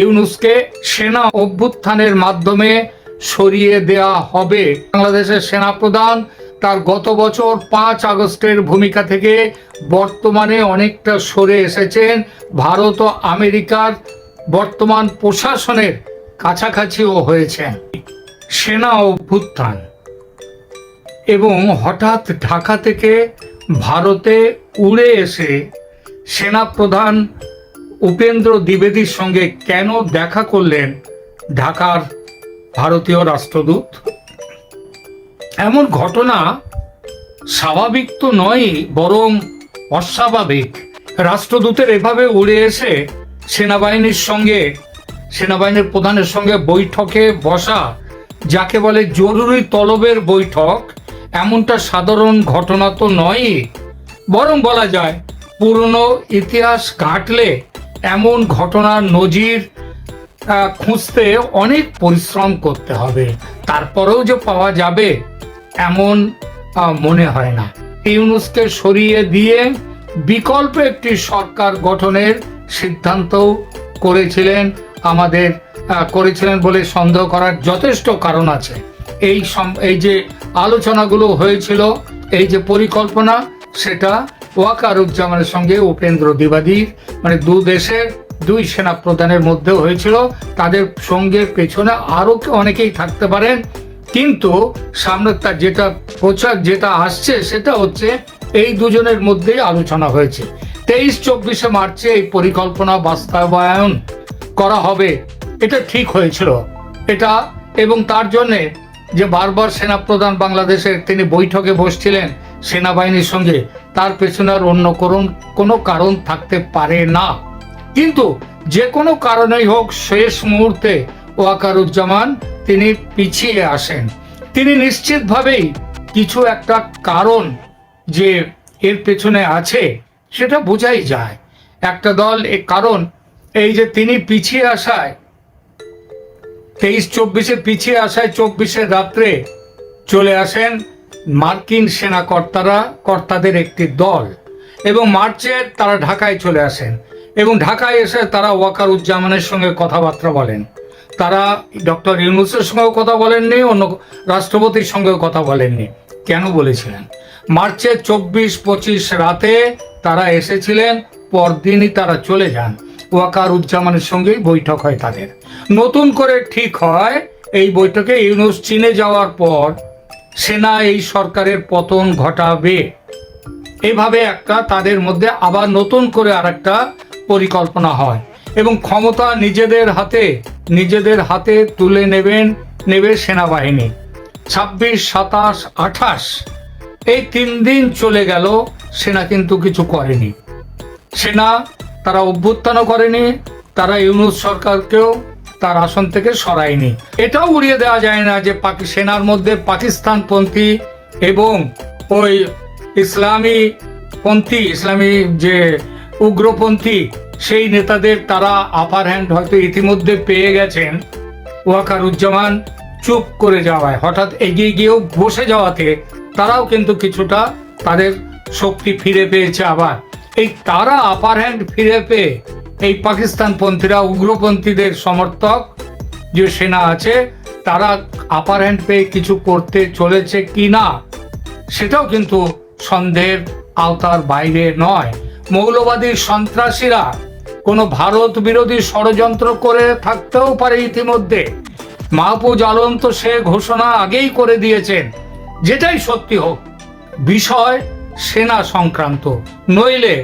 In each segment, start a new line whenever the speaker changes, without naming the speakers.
ইউনুসকে সেনা অভ্যুত্থানের মাধ্যমে সরিয়ে দেয়া হবে। বাংলাদেশের সেনাপ্রধান তার গত বছর পাঁচ আগস্টের ভূমিকা থেকে বর্তমানে অনেকটা সরে এসেছেন। ভারত ও আমেরিকার বর্তমান প্রশাসনের কাছাকাছিও হয়েছেন। সেনা অভ্যুত্থান এবং হঠাৎ ঢাকা থেকে ভারতে উড়ে এসে সেনাপ্রধান উপেন্দ্র দ্বিবেদীর সঙ্গে কেন দেখা করলেন ঢাকার ভারতীয় রাষ্ট্রদূত? এমন ঘটনা স্বাভাবিক তো নয় বরং অস্বাভাবিক। রাষ্ট্রদূতের এভাবে উড়ে এসে সেনাবাহিনীর সঙ্গে, সেনাবাহিনীর প্রধানের সঙ্গে বৈঠকে বসা, যাকে বলে জরুরি তলবের বৈঠক, এমনটা সাধারণ ঘটনা তো নয় বরং বলা যায়, পুরনো ইতিহাস ঘাটলে এমন ঘটনার নজির খুঁজতে অনেক পরিশ্রম করতে হবে। তারপরেও যে পাওয়া যাবে, এমন মনে হয় না। ইউনুসকে সরিয়ে দিয়ে বিকল্প একটি সরকার গঠনের সিদ্ধান্ত করেছিলেন, আমাদের করেছিলেন বলে সন্দেহ করার যথেষ্ট কারণ আছে। এই এই যে আলোচনাগুলো হয়েছিল, এই যে পরিকল্পনা, সেটা ওয়াকারুজ্জামানের সঙ্গে উপেন্দ্র দ্বিবাদীর মানে দু দেশের দুই সেনা প্রধানের মধ্যে হয়েছিল। তাদের সঙ্গে পেছনে আরও অনেকেই থাকতে পারেন। কিন্তু সামনে তার যেটা প্রচার যেটা আসছে, সেটা হচ্ছে এই দুজনের মধ্যেই আলোচনা হয়েছে। তেইশ, চব্বিশে মার্চে এই পরিকল্পনা বাস্তবায়ন করা হবে। এটা ঠিক হয়েছিল। এটা এবং তার জন্যে যে বারবার সেনাপ্রধান বাংলাদেশের তিনি বৈঠকে বসছিলেন সেনাবাহিনীর সঙ্গে তার পেছনে আর অন্য কোনো কারণ থাকতে পারে না। কিন্তু যে কোনো কারণেই হোক শেষ মুহূর্তে ওয়াকারুজ্জামান তিনি পিছিয়ে আসেন। তিনি নিশ্চিতভাবেই কিছু একটা কারণ যে এর পেছনে আছে, সেটা বোঝাই যায়। একটা দল এ কারণ এই যে তিনি পিছিয়ে আসায়, তেইশ চব্বিশে পিছিয়ে আসায় চব্বিশের রাত্রে চলে আসেন মার্কিন সেনা কর্তারা কর্তাদের একটি দল এবং মার্চে তারা ঢাকায় চলে আসেন এবং ঢাকায় এসে তারা ওয়াকার উজ্জামানের সঙ্গে কথাবার্তা বলেন। তারা ডক্টর ইউনুসের সঙ্গেও কথা বলেননি, অন্য রাষ্ট্রপতির সঙ্গেও কথা বলেননি। কেন বলেছিলেন? মার্চে চব্বিশ পঁচিশ রাতে তারা এসেছিলেন, পরদিনই তারা চলে যান। ওয়াকার উজ্জামানের সঙ্গেই বৈঠক হয় তাদের। নতুন করে ঠিক হয়, এই বৈঠকে ইউনুস চীনে যাওয়ার পর সেনা এই সরকারের পতন ঘটাবে। এভাবে একটা তাদের মধ্যে আবার নতুন করে আরেকটা পরিকল্পনা হয় এবং ক্ষমতা নিজেদের হাতে নিজেদের হাতে তুলে নেবেন, নেবে সেনাবাহিনী। ছাব্বিশ, সাতাশ, আঠাশ, এই তিন দিন চলে গেল, সেনা কিন্তু কিছু করেনি। সেনা তারা অভ্যুত্থানও করেনি, তারা ইউনুস সরকারকেও তার আসন থেকে সরায়নি। এটাও উড়িয়ে দেওয়া যায় না যে সেনার মধ্যে পাকিস্তানপন্থী এবং ওই ইসলামী পন্থী, ইসলামী যে উগ্রপন্থী, সেই নেতাদের তারা আপার হ্যান্ড হয়তো ইতিমধ্যে পেয়ে গেছেন। ওয়াকারুজ্জামান চুপ করে যাওয়ায়, হঠাৎ এগিয়ে গিয়েও বসে যাওয়াতে তারাও কিন্তু কিছুটা তাদের শক্তি ফিরে পেয়েছে আবার। এই তারা আপার হ্যান্ড ফিরে পেয়ে এই পাকিস্তান পন্থীরা উগ্রপন্থীদের সমর্থক যে সেনা আছে, তারা আপার হ্যান্ড পেয়ে কিছু করতে চলেছে কি না সেটাও কিন্তু সন্দেহের আওতার বাইরে নয়। মৌলবাদী সন্ত্রাসীরা কোনো ভারত বিরোধী ষড়যন্ত্র করে থাকতেও পারে ইতিমধ্যে। মাহফুজ আলম তো সে ঘোষণা আগেই করে দিয়েছেন, যেটাই সত্যি হোক, বিষয় সেনা সংক্রান্ত, নইলে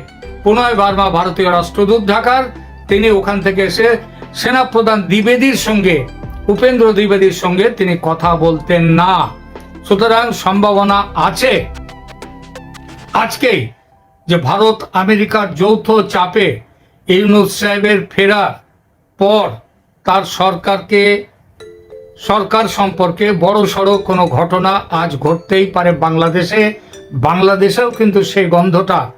প্রণয় বার্মা ভারতীয় রাষ্ট্রদূত ঢাকার। তিনি ওখান থেকে এসে সেনাপ্রধান দ্বিবেদীর সঙ্গে, উপেন্দ্র দ্বিবেদীর সঙ্গে তিনি কথা বলতেন না। সুতরাং সম্ভাবনা আছে। আজকেই যে ভারত আমেরিকার যৌথ চাপে ইউনুস সাহেবের ফেরার পর তার সরকারকে, সরকার সম্পর্কে বড় সড়ো কোনো ঘটনা আজ ঘটতেই পারে বাংলাদেশে। বাংলাদেশেও কিন্তু সেই গন্ধটা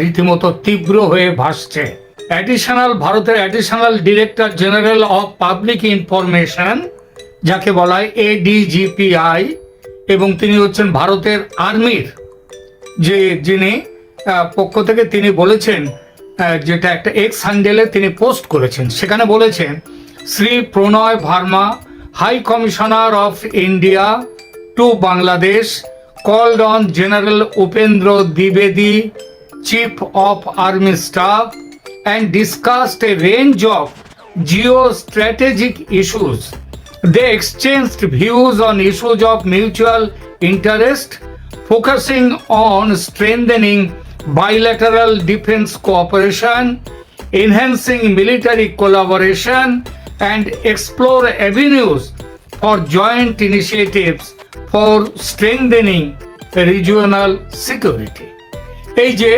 রীতিমতো তীব্র হয়ে ভাসছে। অ্যাডিশনাল ভারতের additional director general of public information যাকে বলা হয় এডিজিপিআই এবং তিনি হচ্ছেন ভারতের আর্মির, যে যিনি পক্ষ থেকে তিনি বলেছেন যেটা একটা এক্স হ্যান্ডেলে তিনি পোস্ট করেছেন। সেখানে বলেছেন, Shri Pranay Verma high commissioner of India to Bangladesh called on general Upendra দ্বিবেদী Chief of Army Staff and discussed a range of geostrategic issues. They exchanged views on issues of mutual interest, focusing on strengthening bilateral defense cooperation, enhancing military collaboration, and explore avenues for joint initiatives for strengthening regional security. এই যে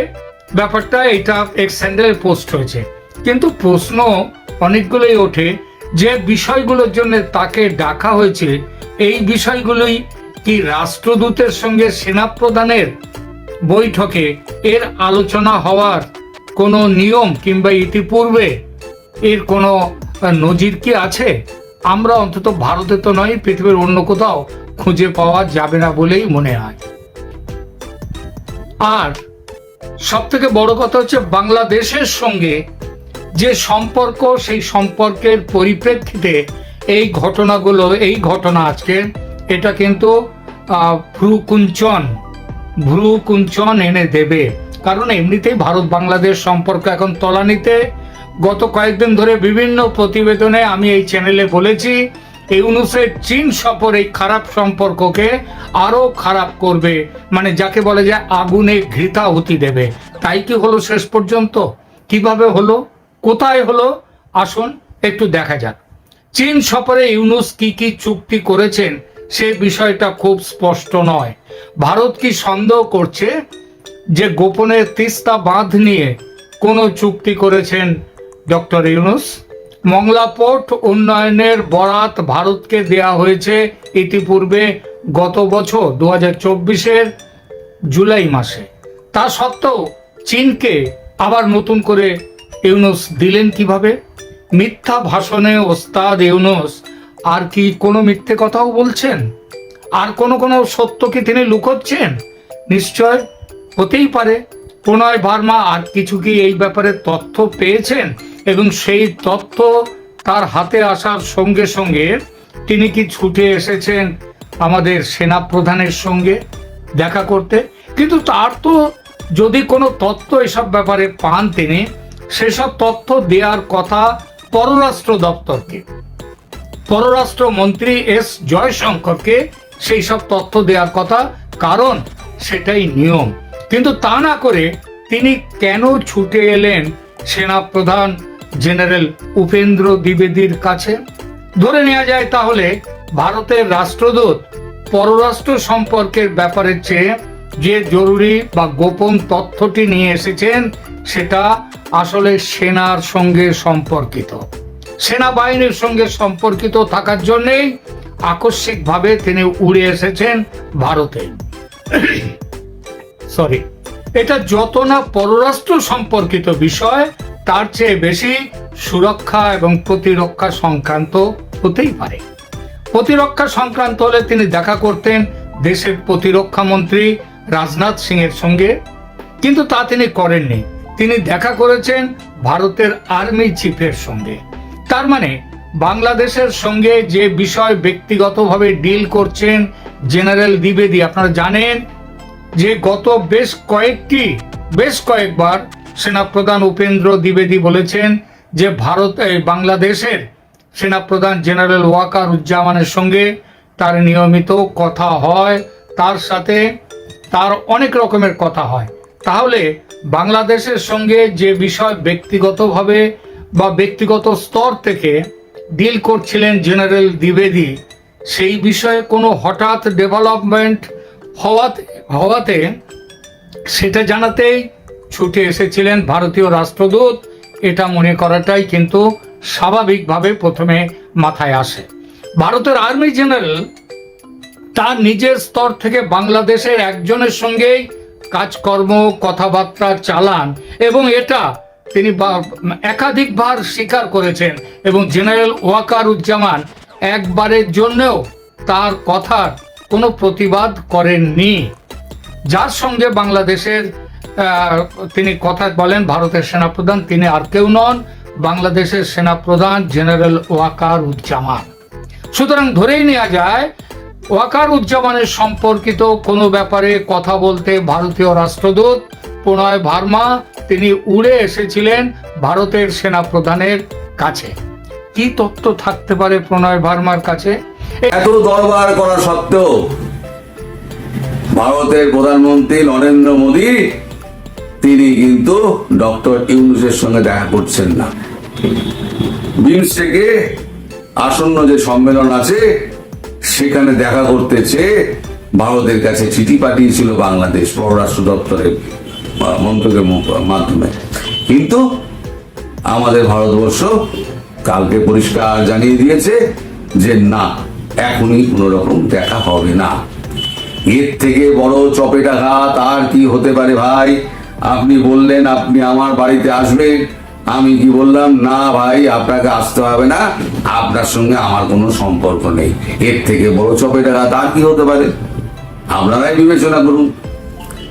ব্যাপারটা এটা x হ্যান্ডেলের post হয়েছে। কিন্তু প্রশ্ন অনেকগুলোই ওঠে যে বিষয়গুলোর জন্য তাকে ডাকা হয়েছে, এই বিষয়গুলোই কি রাষ্ট্রদূতের সঙ্গে সেনাপ্রধানের বৈঠকে এর আলোচনা হওয়ার কোনো নিয়ম কিংবা ইতিপূর্বে এর কোনো নজির কি আছে? আমরা অন্তত ভারতে তো নয়, পৃথিবীর অন্য কোথাও খুঁজে পাওয়া যাবে না বলেই মনে হয়। আর সব থেকে বড় কথা হচ্ছে বাংলাদেশের সঙ্গে যে সম্পর্ক, সেই সম্পর্কের পরিপ্রেক্ষিতে এই ঘটনাগুলো, এই ঘটনা আজকে, এটা কিন্তু ভ্রুকুঞ্চন ভ্রুকুঞ্চন এনে দেবে। কারণ এমনিতেই ভারত বাংলাদেশ সম্পর্ক এখন তলানিতে। গত কয়েকদিন ধরে বিভিন্ন প্রতিবেদনে আমি এই চ্যানেলে বলেছি ইউনুসের চীন সফর এই খারাপ সম্পর্ককে আরও খারাপ করবে মানে যাকে বলে যে আগুনে ঘৃতাহুতি দেবে। তাই কি হলো শেষ পর্যন্ত? কীভাবে হলো? কোথায় হলো? আসুন একটু দেখা যাক। চীন সফরে ইউনুস কি কি চুক্তি করেছেন সে বিষয়টা খুব স্পষ্ট নয়। ভারত কি সন্দেহ করছে যে গোপনে তিস্তা বাঁধ নিয়ে কোনো চুক্তি করেছেন ডক্টর ইউনুস? মংলা পোর্ট উন্নয়নের বরাত ভারতকে দেয়া হয়েছে ইতিপূর্বে গত বছর দু হাজার চব্বিশের জুলাই মাসে। তা সত্ত্বেও চীনকে আবার নতুন করে ইউনুস দিলেন কীভাবে? মিথ্যা ভাষণে ওস্তাদ ইউনুস আর কি কোনো মিথ্যে কথাও বলছেন? আর কোনো কোনো সত্য কি তিনি লুকোচ্ছেন? নিশ্চয় হতেই পারে। প্রণয় ভার্মা আর কিছু কি এই ব্যাপারে তথ্য পেয়েছেন? এবং সেই তথ্য তার হাতে আসার সঙ্গে সঙ্গে তিনি কি ছুটে এসেছেন আমাদের সেনা প্রধানের সঙ্গে দেখা করতে? কিন্তু তার তো যদি কোনো তথ্য এসব ব্যাপারে পান তিনি, সেসব তথ্য দেওয়ার কথা পররাষ্ট্র দপ্তরকে। পররাষ্ট্র মন্ত্রী এস জয়শঙ্করকে সেই সব তথ্য দেওয়ার কথা, কারণ সেটাই নিয়ম। কিন্তু তা না করে তিনি কেন ছুটে এলেন সেনাপ্রধান জেনারেল উপেন্দ্র দ্বিবেদীর কাছে। ধরে নেওয়া যায় তাহলে ভারতের রাষ্ট্রদূত পররাষ্ট্র সম্পর্কের ব্যাপারের চেয়ে যে জরুরি বা গোপন তথ্যটি নিয়ে এসেছেন, সেটা আসলে সেনার সঙ্গে সম্পর্কিত। সেনাবাহিনীর সঙ্গে সম্পর্কিত থাকার জন্যেই আকস্মিকভাবে তিনি উড়ে এসেছেন ভারতে। সরি এটা যত না পররাষ্ট্র সম্পর্কিত বিষয় তার চেয়ে বেশি সুরক্ষা এবং প্রতিরক্ষা সংক্রান্ত হতেই পারে। প্রতিরক্ষা সংক্রান্ত হলে তিনি দেখা করতেন দেশের প্রতিরক্ষা মন্ত্রী রাজনাথ সিং এর সঙ্গে। কিন্তু তা তিনি করেননি। তিনি দেখা করেছেন ভারতের আর্মি চিফের সঙ্গে। তার মানে বাংলাদেশের সঙ্গে যে বিষয় ব্যক্তিগতভাবে ডিল করছেন জেনারেল দ্বিবেদী, আপনারা জানেন যে গত বেশ কয়েকটি, বেশ কয়েকবার সেনাপ্রধান উপেন্দ্র দ্বিবেদী বলেছেন যে ভারত বাংলাদেশের সেনাপ্রধান জেনারেল ওয়াকার উজ্জামানের সঙ্গে তার নিয়মিত কথা হয়, তার সাথে তার অনেক রকমের কথা হয়। তাহলে বাংলাদেশের সঙ্গে যে বিষয় ব্যক্তিগতভাবে বা ব্যক্তিগত স্তর থেকে ডিল করছিলেন জেনারেল দ্বিবেদী, সেই বিষয়ে কোনো হঠাৎ ডেভেলপমেন্ট হওয়াতে হওয়াতে সেটা জানাতেই ছুটে এসেছিলেন ভারতীয় রাষ্ট্রদূত। এটা মনে করাটাই কিন্তু স্বাভাবিকভাবে প্রথমে মাথায় আসে। ভারতের আর্মি জেনারেল তার নিজের স্তর থেকে বাংলাদেশের একজনের সঙ্গেই কাজকর্ম, কথাবার্তা চালান এবং এটা তিনি একাধিকবার স্বীকার করেছেন এবং জেনারেল ওয়াকার উজ্জামান একবারের জন্যও তার কথার কোনো প্রতিবাদ করেননি। যার সঙ্গে বাংলাদেশের তিনি কথা বলেন, ভারতের সেনাপ্রধান, তিনি আর কেউ নন, বাংলাদেশের সেনাপ্রধান জেনারেল ওয়াকার উজ্জামান সুতরাং ধরেই নেওয়া যায় ওয়াকার উজ্জামানের সম্পর্কিত কোনো ব্যাপারে কথা বলতে ভারতীয় রাষ্ট্রদূত প্রণয় ভার্মা, তিনি উড়ে এসেছিলেন ভারতের সেনাপ্রধানের কাছে। কি তথ্য থাকতে পারে প্রণয় ভার্মার কাছে?
এত দরবার করা সত্ত্বেও ভারতের প্রধানমন্ত্রী নরেন্দ্র মোদী তিনি কিন্তু ডক্টর ইউনুসের সঙ্গে দেখা করছেন না। বিমস্টেকে আসন্ন যে সম্মেলন আছে, সেখানে দেখা করতে চেয়ে ভারতের কাছে চিঠি পাঠিয়েছিল বাংলাদেশ পররাষ্ট্র দপ্তরের মন্ত্রকের মাধ্যমে। কিন্তু আমাদের ভারতবর্ষ কালকে পরিষ্কার জানিয়ে দিয়েছে যে না, এখনই কোনো রকম দেখা হবে না। এর থেকে বড় চপেটাঘাত আর কি হতে পারে ভাই? আপনি বললেন আপনি আমার বাড়িতে আসবেন। আমি কি বললাম, না ভাই, আপনাকে আসতে হবে না। আপনার সঙ্গে আমার কোনো সম্পর্ক নেই। এর থেকে বড় চপেটাঘাত আর কি হতে পারে? আপনারাই বিবেচনা করুন।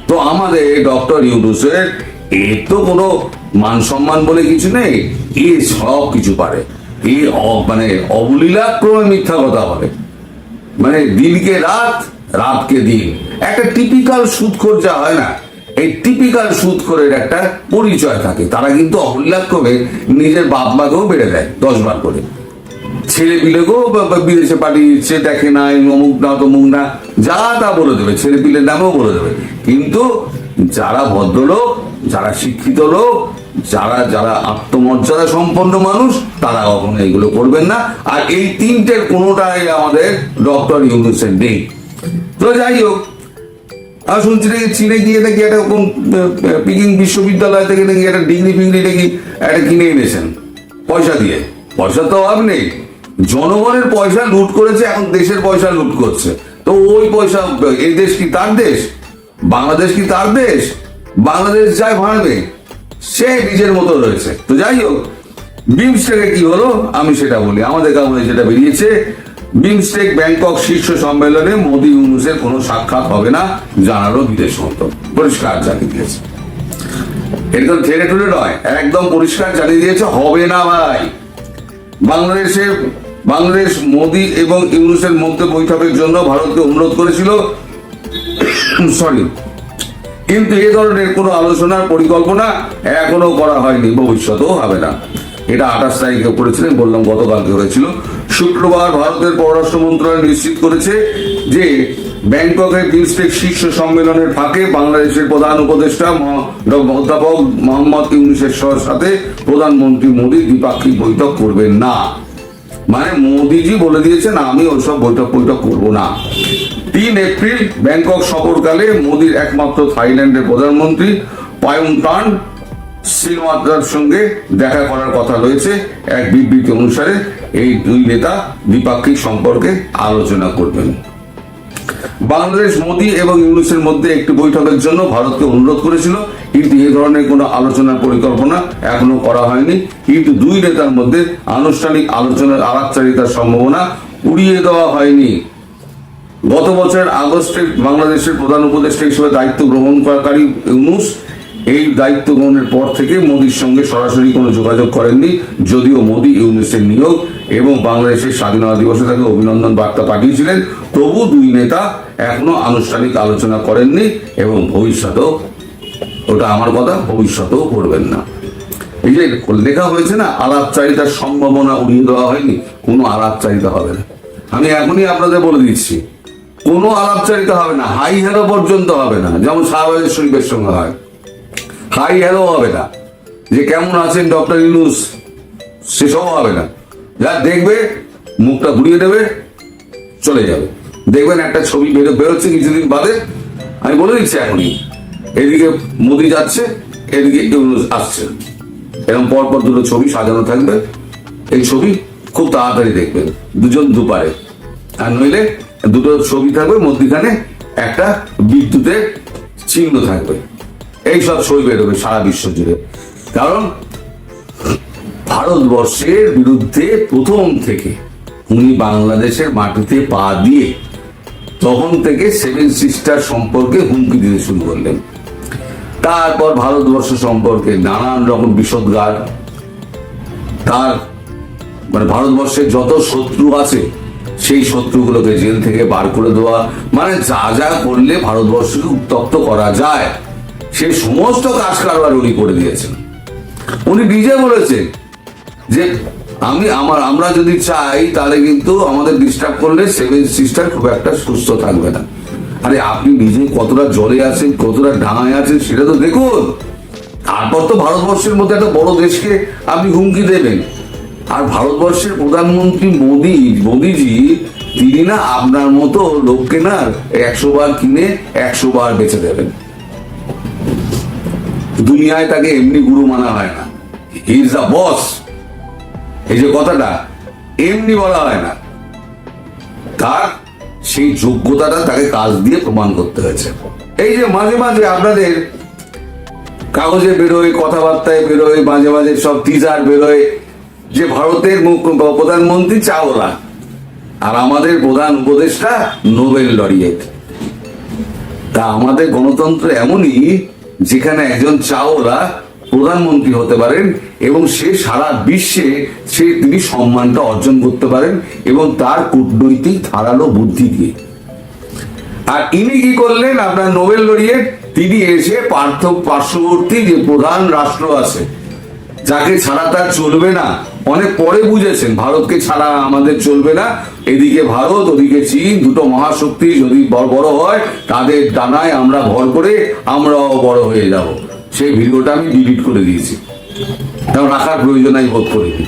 তো আমাদের ডক্টর ইউনুসের এর তো কোনো মান সম্মান বলে কিছু নেই। এ সব কিছু পারে। এ মানে অবলীলাক্রমে মিথ্যা কথা বলে। মানে দিনকে রাত, রাতকে দিন। একটা টিপিক্যাল সুদখোর যা হয় না এই টিপিক্যাল সুদখোরের একটা পরিচয় থাকে। তারা কিন্তু অবলীলাক্রমে নিজের বাপ মাকেও বেড়ে দেয় দশ বার করে। ছেলে পিলেকেও বিদেশে পাঠিয়েছে, দেখে না অমুক না, তমুক না, যা তা বলে দেবে, ছেলে পিলের নামেও বলে দেবে। কিন্তু যারা ভদ্রলোক, যারা শিক্ষিত লোক, যারা যারা আত্মমর্যাদা সম্পন্ন মানুষ, তারা কখনো এগুলো করবেন না। আর এই তিনটের কোনোটাই আমাদের ডক্টর ইউনুসের নেই। তো যাই হোক চীনে গিয়ে একটা পিকিং বিশ্ববিদ্যালয় থেকে একটা ডিগ্রি ফিগ্রি একটা কিনে এনেছেন। পয়সা দিয়ে। পয়সা তো অভাব নেই। জনগণের পয়সা লুট করেছে, এখন দেশের পয়সা লুট করছে। তো ওই পয়সা, এই দেশ কি তার দেশ? বাংলাদেশ কি তার দেশ? বাংলাদেশ যায় ভাঙবে, সে নিজের মতো রয়েছে। তো যাই হোক, বিমস্টেকে কি হলো? আমি সেটা বলি। আমাদের কারণে সেটা বেরিয়েছে। বিমস্টেক ব্যাংকক শীর্ষ সম্মেলনে মোদী ইউনুসের কোনো সাক্ষাৎ হবে না জানালো বিদেশ মন্ত্রক। পরিষ্কার জানিয়ে দিয়েছে। একদম ঠেলে ঠুলে নয়, একদম পরিষ্কার জানিয়ে দিয়েছে, হবে না ভাই। বাংলাদেশে বাংলাদেশ মোদী এবং ইউনুসের মধ্যে বৈঠকের জন্য ভারতকে অনুরোধ করেছিল। সরি। কিন্তু এ ধরনের কোনো আলোচনার পরিকল্পনা এখনও করা হয়নি, ভবিষ্যতেও হবে না। এটা আঠাশ তারিখে করেছিলেন, বললাম গতকালকে হয়েছিল শুক্রবার ভারতের পররাষ্ট্র মন্ত্রণালয় নিশ্চিত করেছে যে ব্যাংককের বিমস্টেক শীর্ষ সম্মেলনের ফাঁকে বাংলাদেশের প্রধান উপদেষ্টা অধ্যাপক মোহাম্মদ ইউনুসের সাথে প্রধানমন্ত্রী মোদী দ্বিপাক্ষিক বৈঠক করবেন না। মানে মোদিজি বলে দিয়েছেন, আমি ওইসব বৈঠক বৈঠক করব না। তিন এপ্রিল ব্যাংকক সফরকালে মোদির একমাত্র থাইল্যান্ডের প্রধানমন্ত্রী পায়ুং টান শ্রীমাতার সঙ্গে দেখা করার কথা রয়েছে। এক বিবৃতি অনুসারে এই দুই নেতা দ্বিপাক্ষিক সম্পর্কে আলোচনা করবেন। বাংলাদেশ, মোদী এবং ইউনুসের মধ্যে একটি বৈঠকের জন্য ভারতকে অনুরোধ করেছিল। কিন্তু এ ধরনের কোনো আলোচনার পরিকল্পনা এখনও করা হয়নি। কিন্তু দুই নেতার মধ্যে আনুষ্ঠানিক আলোচনার আলাপচারিতার সম্ভাবনা উড়িয়ে দেওয়া হয়নি। গত বছর আগস্টে বাংলাদেশের প্রধান উপদেষ্টা হিসেবে দায়িত্ব গ্রহণ করাকারী ইউনুস এই দায়িত্ব গ্রহণের পর থেকে মোদির সঙ্গে সরাসরি কোনো যোগাযোগ করেননি, যদিও মোদী ইউনুসের নিয়োগ এবং বাংলাদেশের স্বাধীনতা দিবসে তাকে অভিনন্দন বার্তা পাঠিয়েছিলেন। তবু দুই নেতা এখনও আনুষ্ঠানিক আলোচনা করেননি এবং ভবিষ্যতেও, ওটা আমার কথা, ভবিষ্যতেও করবেন না। এই যে লেখা হয়েছে না আলাপচারিতার সম্ভাবনা উড়িয়ে দেওয়া হয়নি, কোনো আলাপচারিতা হবে না। আমি এখনই আপনাদের বলে দিচ্ছি, কোনো আলাপচারিতা হবে না, হাই হ্যালো পর্যন্ত হবে না, যেমন শাহবাজের শরীফের সঙ্গে হয়। হাই হ্যালো হবে না, যে কেমন আছেন ডক্টর ইউনুস, সেসবও হবে না। যা দেখবে, মুখটা ঘুরিয়ে দেবে, চলে যাবে। দেখবেন একটা ছবি বেরো, বেরোচ্ছে কিছুদিন বাদে। আমি বলে দিচ্ছি এখনই, এদিকে মোদি যাচ্ছে, এদিকে আসছে। এরকম পরপর দুটো ছবি সাজানো থাকবে। এই ছবি খুব তাড়াতাড়ি দেখবেন, দুজন দুপারে। আর নইলে দুটো ছবি থাকবে, মধ্যখানে একটা বিদ্যুতের চিহ্ন থাকবে। এই সব ছবি বেরোবে সারা বিশ্ব জুড়ে। কারণ ভারতবর্ষের বিরুদ্ধে প্রথম থেকে উনি বাংলাদেশের মাটিতে পা দিয়ে তখন থেকে সেভেন সিস্টার সম্পর্কে হুমকি দিতে শুরু করলেন। তারপর ভারতবর্ষ সম্পর্কে নানান রকম বিষদগার তার মানে ভারতবর্ষের যত শত্রু আছে, সেই শত্রুগুলোকে জেল থেকে বার করে দেওয়া মানে যা যা করলে ভারতবর্ষকে উত্তপ্ত করা যায়, সে সমস্ত কাজ কারবার উনি করে দিয়েছেন। উনি নিজে বলেছেন যে আমি, আমার, আমরা যদি চাই, তাহলে কিন্তু আমাদের ডিস্টার্ব করলে সেভেন সিস্টার খুব একটা সুস্থ থাকবে না। আরে, আপনি নিজে কতটা জলে আছেন, কতটা ডাঙায় আছেন, সেটা তো দেখুন। তারপর তো ভারতবর্ষের মধ্যে একটা বড় দেশকে আপনি হুমকি দেবেন। আর ভারতবর্ষের প্রধানমন্ত্রী মোদি, মোদিজি, তিনি না আপনার মতো লোককে না একশো বার কিনে, একশো বার বেচে দেবেন। দুনিয়ায় তাকে এমনি গুরু মানা হয় না। হি ইজ দ্য বস এই যে কথাটা, এমনি বলা হয় না। তার সেই যোগ্যতাটা তাকে কাজ দিয়ে প্রমাণ করতে হয়েছে। এই যে মাঝে মাঝে আপনাদের কাগজে বেরোয়, কথাবার্তায় বেরোয়, মাঝে মাঝে সব টিজার বেরোয় যে ভারতের প্রধানমন্ত্রী চাওলা আর আমাদের প্রধান উপদেষ্টা নোবেল লরিয়েট। তা আমাদের গণতন্ত্র এমনই যেখানে একজন চাওলা প্রধানমন্ত্রী হতে পারেন এবং সে সারা বিশ্বে সে তিনি সম্মানটা অর্জন করতে পারেন এবং তার কূটনৈতিক ধারালো বুদ্ধি দিয়ে। আর ইনি কি করলেন? আপনার নোবেল লরিয়েট তিনি এসে পার্থ পার্শ্ববর্তী যে প্রধান রাষ্ট্র আছে, যাকে ছাড়া তার চলবে না, অনেক পরে বুঝেছেন, ভারতকে ছাড়া আমাদের চলবে না। এদিকে ভারত, ওদিকে চীন, দুটো মহাশক্তি যদি বড় বড় হয়, তাদের ডানায় আমরা ভর করে আমরাও বড় হয়ে যাব। সেই ভিডিওটা আমি ডিলিট করে দিয়েছি। কারণ রাখার প্রয়োজন আমি বোধ করিনি